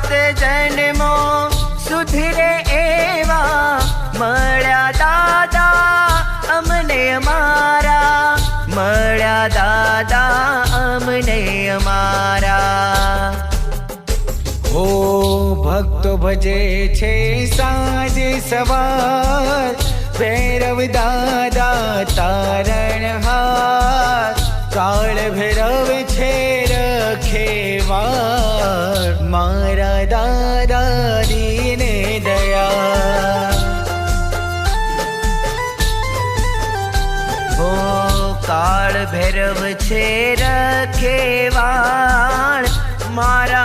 સાત જન્મો સુધરે એવા મળ્યા દાદા, અમને અમારા મળ્યા દાદા, અમને અમારા હો ભક્તો ભજે છે સાંજે સવાર. ભૈરવ દાદા તારણ હાર કાળ ભૈરવ છે રખેવાર મારા દાદા દીને દયા. હો કાળ ભૈરવ છે રખેવાળ મારા